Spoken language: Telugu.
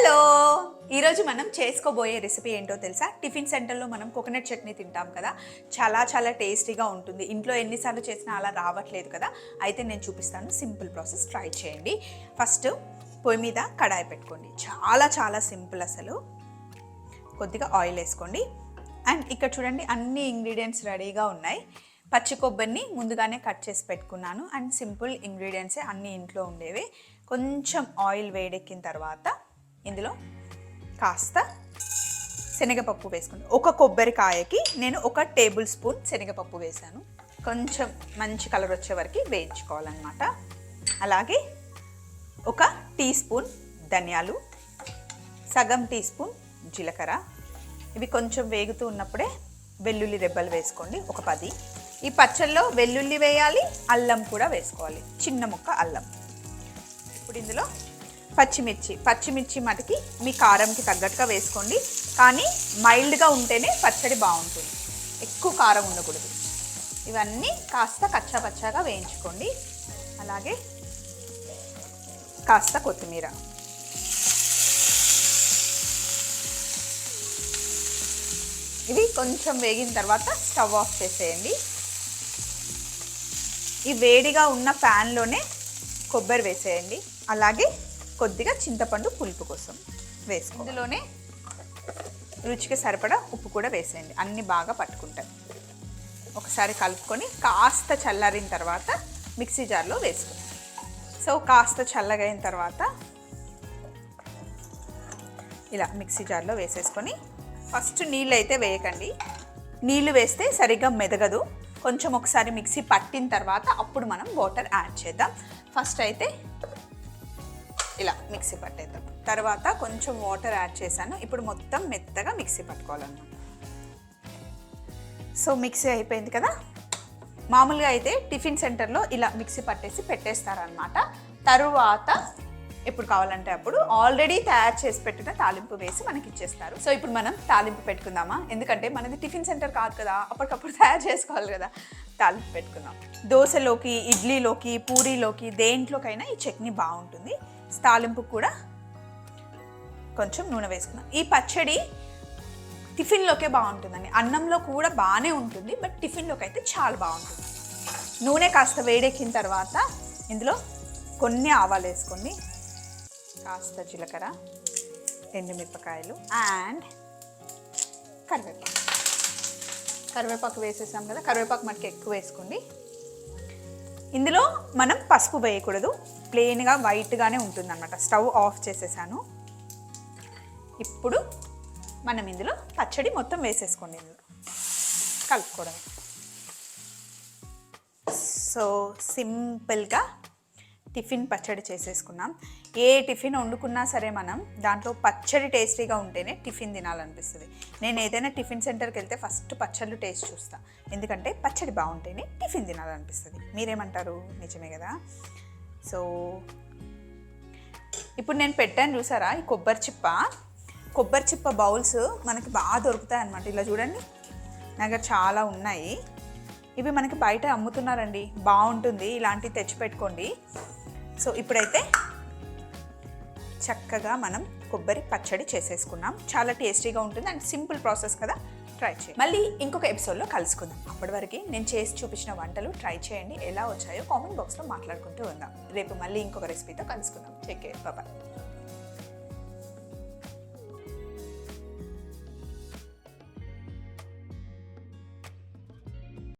హలో. ఈరోజు మనం చేసుకోబోయే రెసిపీ ఏంటో తెలుసా? టిఫిన్ సెంటర్లో మనం కోకోనట్ చట్నీ తింటాం కదా. చాలా చాలా టేస్టీగా ఉంటుంది. ఇంట్లో ఎన్నిసార్లు చేసినా అలా రావట్లేదు కదా. అయితే నేను చూపిస్తాను. సింపుల్ ప్రాసెస్ ట్రై చేయండి. ఫస్ట్ పొయ్యి మీద కడాయి పెట్టుకోండి. చాలా చాలా సింపుల్ అసలు. కొద్దిగా ఆయిల్ వేసుకోండి. అండ్ ఇక్కడ చూడండి అన్ని ఇంగ్రీడియంట్స్ రెడీగా ఉన్నాయి. పచ్చి కొబ్బరిని ముందుగానే కట్ చేసి పెట్టుకున్నాను. అండ్ సింపుల్ ఇంగ్రీడియంట్సే అన్ని ఇంట్లో ఉండేవి. కొంచెం ఆయిల్ వేడెక్కిన తర్వాత ఇందులో కాస్త శనగపప్పు వేసుకోండి ఒక కొబ్బరికాయకి నేను ఒక టేబుల్ స్పూన్ శనగపప్పు వేశాను. కొంచెం మంచి కలర్ వచ్చే వరకు వేయించుకోవాలన్నమాట. అలాగే ఒక టీ స్పూన్ ధనియాలు సగం టీ స్పూన్ జీలకర్ర. ఇవి కొంచెం వేగుతూ ఉన్నప్పుడే వెల్లుల్లి రెబ్బలు వేసుకోండి ఒక పది. ఈ పచ్చళ్ళలో వెల్లుల్లి వేయాలి అల్లం కూడా వేసుకోవాలి చిన్న ముక్క అల్లం. ఇప్పుడు ఇందులో పచ్చిమిర్చి. పచ్చిమిర్చి మటుకి మీ కారంకి తగ్గట్టుగా వేసుకోండి. కానీ మైల్డ్గా ఉంటేనే పచ్చడి బాగుంటుంది. ఎక్కువ కారం ఉండకూడదు. ఇవన్నీ కాస్త కచ్చా పచ్చాగా వేయించుకోండి. అలాగే కాస్త కొత్తిమీర. ఇవి కొంచెం వేగిన తర్వాత స్టవ్ ఆఫ్ చేసేయండి. ఈ వేడిగా ఉన్న ప్యాన్లోనే కొబ్బరి వేసేయండి. అలాగే కొద్దిగా చింతపండు పులుపు కోసం వేసుకో ఇందులోనే రుచికి సరిపడా ఉప్పు కూడా వేసేయండి. అన్నీ బాగా పట్టుకుంటాయి. ఒకసారి కలుపుకొని కాస్త చల్లారిన తర్వాత మిక్సీ జార్లో వేసుకోండి. సో కాస్త చల్లగైన తర్వాత ఇలా మిక్సీ జార్లో వేసేసుకొని ఫస్ట్ నీళ్ళు అయితే వేయకండి. నీళ్ళు వేస్తే సరిగ్గా మెదగదు. కొంచెం ఒకసారి మిక్సీ పట్టిన తర్వాత అప్పుడు మనం వాటర్ యాడ్ చేద్దాం. ఫస్ట్ అయితే ఇలా మిక్సీ పట్టేద్దాం. తర్వాత కొంచెం వాటర్ యాడ్ చేశాను. ఇప్పుడు మొత్తం మెత్తగా మిక్సీ పట్టుకోవాలన్నమాట. సో మిక్సీ అయిపోయింది కదా? మామూలుగా అయితే టిఫిన్ సెంటర్లో ఇలా మిక్సీ పట్టేసి పెట్టేస్తారనమాట తరువాత ఎప్పుడు కావాలంటే అప్పుడు ఆల్రెడీ తయారు చేసి పెట్టిన తాలింపు వేసి మనకి ఇచ్చేస్తారు. సో ఇప్పుడు మనం తాలింపు పెట్టుకుందామా? ఎందుకంటే మనది టిఫిన్ సెంటర్ కాదు కదా అప్పటికప్పుడు తయారు చేసుకోవాలి కదా. తాలింపు పెట్టుకుందాం. దోశలోకి ఇడ్లీలోకి పూరీలోకి దేంట్లోకైనా ఈ చట్నీ బాగుంటుంది. తాలింపు కూడా కొంచెం నూనె వేసుకున్నాం ఈ పచ్చడి టిఫిన్లోకే బాగుంటుందండి. అన్నంలో కూడా బాగానే ఉంటుంది బట్ టిఫిన్లోకి అయితే చాలా బాగుంటుంది. నూనె కాస్త వేడెక్కిన తర్వాత ఇందులో కొన్ని ఆవాలు వేసుకోండి కాస్త జీలకర్ర ఎండుమిరపకాయలు అండ్ కరివేపాకు. కరివేపాకు వేసేసాం కదా కరివేపాకు మనకి ఎక్కువ వేసుకోండి. ఇందులో మనం పసుపు వేయకూడదు. ప్లెయిన్గా వైట్గానే ఉంటుంది అనమాట స్టవ్ ఆఫ్ చేసేసాను. ఇప్పుడు మనం ఇందులో పచ్చడి మొత్తం వేసేసుకోండి ఇందులో. కలుపుకోవడం సో సింపుల్గా టిఫిన్ పచ్చడి చేసేసుకున్నాం. ఏ టిఫిన్ వండుకున్నా సరే మనం దాంట్లో పచ్చడి టేస్టీగా ఉంటేనే టిఫిన్ తినాలనిపిస్తుంది. నేను ఏదైనా టిఫిన్ సెంటర్కి వెళ్తే ఫస్ట్ పచ్చళ్ళు టేస్ట్ చూస్తా. ఎందుకంటే పచ్చడి బాగుంటేనే టిఫిన్ తినాలనిపిస్తుంది. మీరేమంటారు? నిజమే కదా? సో ఇప్పుడు నేను పెట్టాను చూసారా? ఈ కొబ్బరి చిప్ప. కొబ్బరి చిప్ప బౌల్స్ మనకి బాగా దొరుకుతాయి అన్నమాట ఇలా చూడండి. నా దగ్గర చాలా ఉన్నాయి. ఇవి మనకి బయట అమ్ముతున్నారండి. బాగుంటుంది. ఇలాంటివి తెచ్చిపెట్టుకోండి. సో ఇప్పుడైతే చక్కగా మనం కొబ్బరి పచ్చడి చేసేసుకున్నాం. చాలా టేస్టీగా ఉంటుంది. అండ్ సింపుల్ ప్రాసెస్ కదా. ట్రై చేయండి. మళ్ళీ ఇంకొక ఎపిసోడ్లో కలుసుకుందాం. అప్పటి వరకు నేను చేసి చూపించిన వంటలు ట్రై చేయండి. ఎలా వచ్చాయో కామెంట్ బాక్స్లో మాట్లాడుకుంటూ ఉందాం. రేపు మళ్ళీ ఇంకొక రెసిపీతో కలుసుకుందాం. Check bye